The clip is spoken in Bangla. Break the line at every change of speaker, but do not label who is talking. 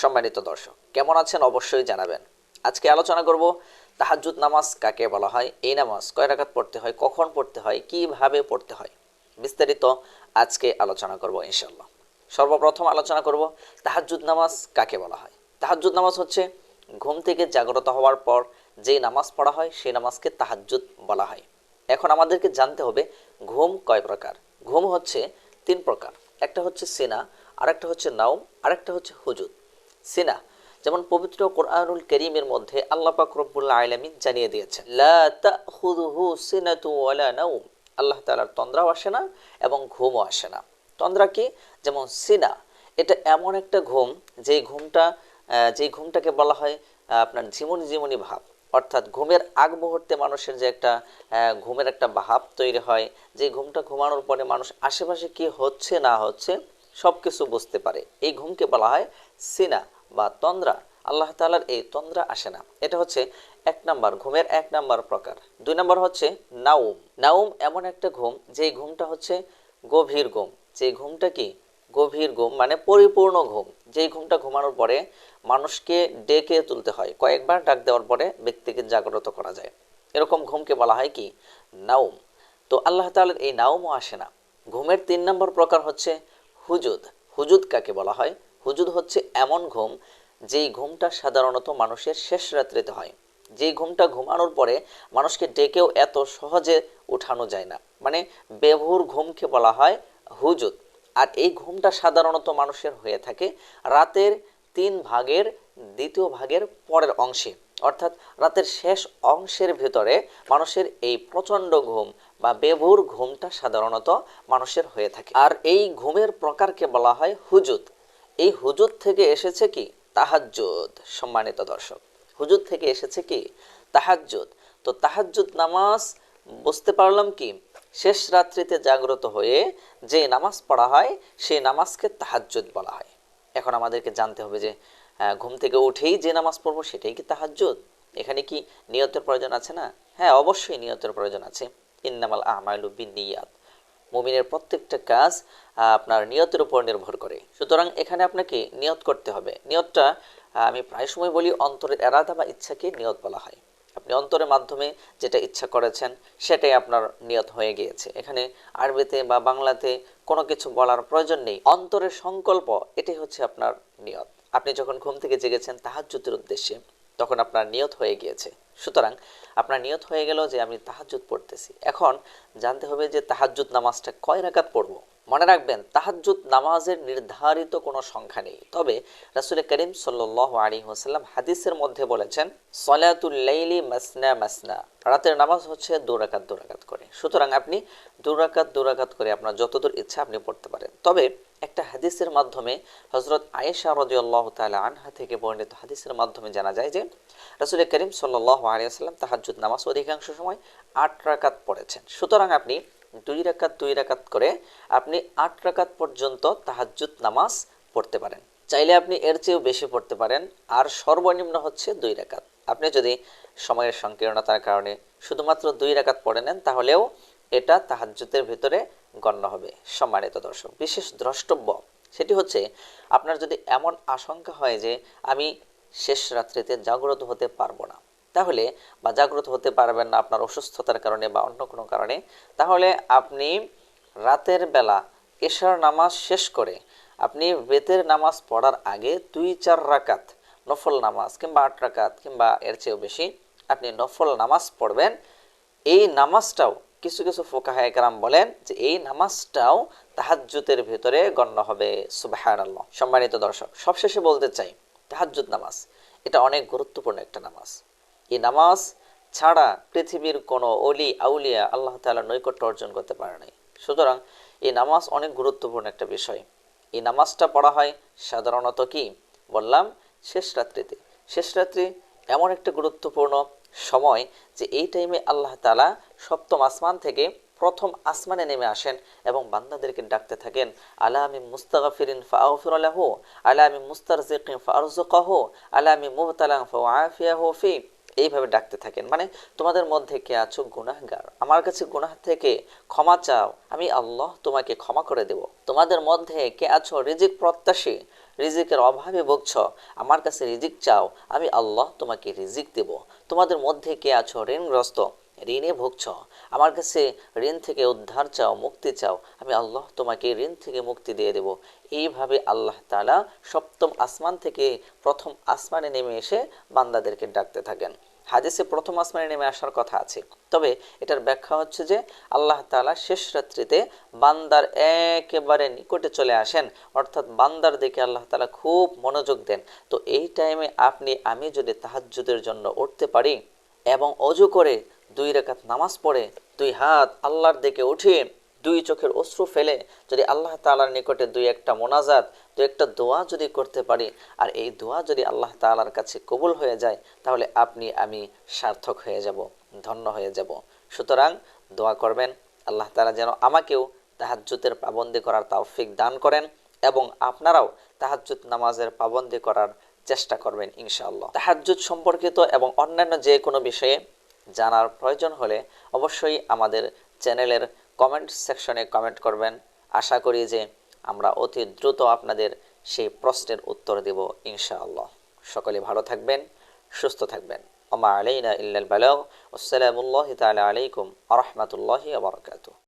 সম্মানিত দর্শক, কেমন আছেন? অবশ্যই জানাবেন। আজকে আলোচনা করব তাহাজ্জুদ নামাজ কাকে বলা হয়? এই নামাজ কয় রাকাত পড়তে হয়? কখন পড়তে হয়? কীভাবে পড়তে হয়? বিস্তারিত আজকে আলোচনা করব ইনশাল্লাহ সর্বপ্রথম আলোচনা করব তাহাজ্জুদ নামাজ কাকে বলা হয়? তাহাজ্জুদ নামাজ হচ্ছে ঘুম থেকে জাগ্রত হওয়ার পর যেই নামাজ পড়া হয়, সেই নামাজকে তাহাজ্জুদ বলা হয়। এখন আমাদেরকে জানতে হবে ঘুম কয় প্রকার? ঘুম হচ্ছে তিন প্রকার। একটা হচ্ছে সিনা, আরেকটা হচ্ছে নাউম আরেকটা হচ্ছে হুজুদ সিনা, যেমন পবিত্র কোরআনুল করিমের মধ্যে আল্লাহ পাক রব্বুল আলামিন জানিয়ে দিয়েছেন নাউম আল্লাহ তাআলার তন্দ্রাও আসে না এবং ঘুমও আসে না। তন্দ্রা কি? যেমন সিনা, এটা এমন একটা ঘুম, যেই ঘুমটা যেই ঘুমটাকে বলা হয় আপনার ঝিমুনি ঝিমুনি ভাব। অর্থাৎ ঘুমের আগ মুহূর্তে মানুষের যে একটা ঘুমের একটা ভাব তৈরি হয়, যে ঘুমটা ঘুমানোর পরে মানুষ আশেপাশে কি হচ্ছে না হচ্ছে সব কিছু বুঝতে পারে। এই ঘুমকে বলা হয় সিনা বা তন্দ্রা। আল্লাহ তাআলার এই তন্দ্রা আসে না। এটা হচ্ছে এক নাম্বার, ঘুমের এক নাম্বার প্রকার। দুই নাম্বার হচ্ছে নাউম নাউম এমন একটা ঘুম, যেই ঘুমটা হচ্ছে গভীর ঘুম। যে ঘুমটা কি গভীর ঘুম মানে পরিপূর্ণ ঘুম। যেই ঘুমটা ঘুমানোর পরে মানুষকে ডেকে তুলতে হয়। কয়েকবার ডাক দেওয়ার পরে ব্যক্তিকে জাগ্রত করা যায়। এরকম ঘুমকে বলা হয় কি? নাউম তো আল্লাহ তাআলার এই নাউমও আসে না। ঘুমের তিন নম্বর প্রকার হচ্ছে হুজুদ। হুজুদ কাকে বলা হয়? হুজুদ হচ্ছে এমন ঘুম যেই ঘুমটা সাধারণত মানুষের শেষ রাত্রিতে হয়। যেই ঘুমটা ঘুমানোর পরে মানুষকে ডেকেও এত সহজে উঠানো যায় না। মানে বেভুর ঘুমকে বলা হয় হুজুদ। আর এই ঘুমটা সাধারণত মানুষের হয়ে থাকে রাতের তিন ভাগের দ্বিতীয় ভাগের পরের অংশে। অর্থাৎ রাতের শেষ অংশের ভেতরে মানুষের এই প্রচণ্ড ঘুম বা বেভুর ঘুমটা সাধারণত মানুষের হয়ে থাকে। আর এই ঘুমের প্রকারকে বলা হয় হুজুত। এই হুজুত থেকে এসেছে কি? তাহাজ্জুদ, সম্মানিত দর্শক। হুজুত থেকে এসেছে কি? তাহাজ্জুদ। তো তাহাজ্জুদ নামাজ বুঝতে পারলাম কি? শেষ রাত্রিতে জাগ্রত হয়ে যে নামাজ পড়া হয়, সেই নামাজকে তাহাজ্জুদ বলা হয়। এখন আমাদেরকে জানতে হবে যে ঘুম থেকে উঠেই যে নামাজ পড়ব সেটাই কি তাহাজ্জুদ? এখানে কি নিয়তের প্রয়োজন আছে না? হ্যাঁ অবশ্যই নিয়তের প্রয়োজন আছে। ইন্নামাল আমালু বিন নিয়াত মুমিনের প্রত্যেকটা কাজ আপনার নিয়তের উপর নির্ভর করে। সুতরাং এখানে আপনাকে নিয়ত করতে হবে। নিয়তটা আমি প্রায় সময় বলি অন্তরের এরাদা বা ইচ্ছাকে নিয়ত বলা হয়। আপনি অন্তরের মাধ্যমে যেটা ইচ্ছা করেছেন, সেটাই আপনার নিয়ত হয়ে গিয়েছে। এখানে আরবিতে বা বাংলাতে কোনো কিছু বলার প্রয়োজন নেই। অন্তরের সংকল্প, এটাই হচ্ছে আপনার নিয়ত। আপনি যখন ঘুম থেকে জেগেছেন, তাহাজ্জুদের উদ্দেশ্যে, তখন আপনার নিয়ত হয়ে গিয়েছে। সুতরাং আপনার নিয়ত হয়ে গেল যে আমি তাহাজ্জুদ পড়তেছি। এখন জানতে হবে যে তাহাজ্জুদ নামাজটা কয় রাকাত পড়ব? মনে রাখবেন, তাহাজ্জুদ নামাজের নির্ধারিত কোনো সংখ্যা নেই। তবে রাসুল করিম সাল্লাহ আলী হোসাল্লাম হাদিসের মধ্যে বলেছেন, সলাতুল লাইলি মাসনা মাসনা রাতের নামাজ হচ্ছে দুরাকাত দুরাকাত করে। সুতরাং আপনি দুরাকাত দুরাকাত করে আপনার যতদূর ইচ্ছা আপনি পড়তে পারেন। তবে একটা হাদিসের মাধ্যমে হজরত আয়েশা রদিয়াল্লাহ তালা আনহা থেকে বর্ণিত হাদিসের মাধ্যমে জানা যায় যে, রাসুল করিম সাল্লাহ আলিয়াল্লাম তাহাজ্জুদ নামাজ অধিকাংশ সময় আট রাকাত পড়েছেন। সুতরাং আপনি দুই রাকাত দুই রাকাত করে আপনি আট রাকাত পর্যন্ত তাহাজ্জুদ নামাজ পড়তে পারেন। চাইলে আপনি এর চেয়েও বেশি পড়তে পারেন। আর সর্বনিম্ন হচ্ছে দুই রাকাত। আপনি যদি সময়ের সংকীর্ণতার কারণে শুধুমাত্র দুই রাকাত পড়ে নেন, তাহলেও এটা তাহাজ্জুদের ভিতরে গণ্য হবে। সম্মানিত দর্শক, বিশেষ দ্রষ্টব্য সেটি হচ্ছে, আপনার যদি এমন আশঙ্কা হয় যে আমি শেষ রাত্রিতে জাগ্রত হতে পারব না তাহলে বা জাগ্রত হতে পারবেন না আপনার অসুস্থতার কারণে বা অন্য কোনো কারণে, তাহলে আপনি রাতের বেলা এশার নামাজ শেষ করে আপনি বেতের নামাজ পড়ার আগে দুই চার রাকাত নফল নামাজ কিংবা আট রাকাত কিংবা এর চেয়েও বেশি আপনি নফল নামাজ পড়বেন। এই নামাজটাও কিছু কিছু ফোকাহা একরাম বলেন যে এই নামাজটাও তাহাজ্জুতের ভেতরে গণ্য হবে সুবাহান সম্মানিত দর্শক, সবশেষে বলতে চাই, তাহাজ্জুদ নামাজ, এটা অনেক গুরুত্বপূর্ণ একটা নামাজ। এই নামাজ ছাড়া পৃথিবীর কোনো অলি আউলিয়া আল্লাহ তাআলার নৈকট্য অর্জন করতে পারে নাই। সুতরাং এই নামাজ অনেক গুরুত্বপূর্ণ একটা বিষয়। এই নামাজটা পড়া হয় সাধারণত কি? বললাম, শেষ রাত্রিতে। শেষ রাত্রি এমন একটা গুরুত্বপূর্ণ সময় যে এই টাইমে আল্লাহ তালা সপ্তম আসমান থেকে প্রথম আসমানে নেমে আসেন এবং বান্দাদেরকে ডাকতে থাকেন, আলা আমি মুস্তাগফিরিন ফাউফির আলাহু আলা আমি মুস্তারজিকিন ফারজুকাহু আলা আমি মুবতালান ফাউআফিয়াহু ফি। এইভাবে ডাকতে থাকেন। মানে তোমাদের মধ্যে কে আছো? গুনাহগার। আমার কাছে গুনাহ থেকে ক্ষমা চাও। আমি আল্লাহ তোমাকে ক্ষমা করে দেব। তোমাদের মধ্যে কে আছো? রিজিক প্রত্যাশী। রিজিকের অভাবে ভুগছ। আমার কাছে রিজিক চাও। আমি আল্লাহ তোমাকে রিজিক দেব। তোমাদের মধ্যে কে আছো? ঋণগ্রস্ত। ঋণে ভুগছ। আমার কাছে ঋণ থেকে উদ্ধার চাও, মুক্তি চাও। আমি আল্লাহ তোমাকে ঋণ থেকে মুক্তি দিয়ে দেব। এইভাবে আল্লাহ তাআলা সপ্তম আসমান থেকে প্রথম আসমানে নেমে এসে বান্দাদেরকে ডাকতে থাকেন। হাদিসে প্রথম আসমানে নেমে আসার কথা আছে। তবে এটার ব্যাখ্যা হচ্ছে যে আল্লাহ তাআলা শেষ রাত্রিতে বান্দার একেবারে নিকটে চলে আসেন। অর্থাৎ বান্দার দিকে আল্লাহ তালা খুব মনোযোগ দেন। তো এই টাইমে আপনি, আমি যদি তাহাজ্জুদের জন্য উঠতে পারি এবং অজু করে দুই রেখাত নামাজ পড়ে, দুই হাত আল্লাহর দিকে উঠিয়ে দুই চোখের অশ্রু ফেলে যদি আল্লাহ তাআলার নিকটে দুই একটা মোনাজাত, দুই একটা দোয়া যদি করতে পারি আর এই দোয়া যদি আল্লাহ তাআলার কাছে কবুল হয়ে যায়, তাহলে আপনি, আমি সার্থক হয়ে যাব, ধন্য হয়ে যাব। সুতরাং দোয়া করবেন, আল্লাহ তাআলা যেন আমাকেও তাহাজ্জুদের পাবন্দি করার তাওফিক দান করেন এবং আপনারাও তাহাজ্জুদ নামাজের পাবন্দি করার চেষ্টা করবেন ইনশাআল্লাহ। তাহাজ্জুদ সম্পর্কিত এবং অন্যান্য যে কোনো বিষয়ে জানার প্রয়োজন হলে অবশ্যই আমাদের চ্যানেলের কমেন্ট সেকশনে কমেন্ট করবেন। আশা করি যে আমরা অতি দ্রুত আপনাদের সেই প্রশ্নের উত্তর দেব ইনশাআল্লাহ। সকলে ভালো থাকবেন, সুস্থ থাকবেন। ওমা আলাইনা ইল্লাল বালাগ। আসসালামু আলাইকুম আ রহমতুল্লাহি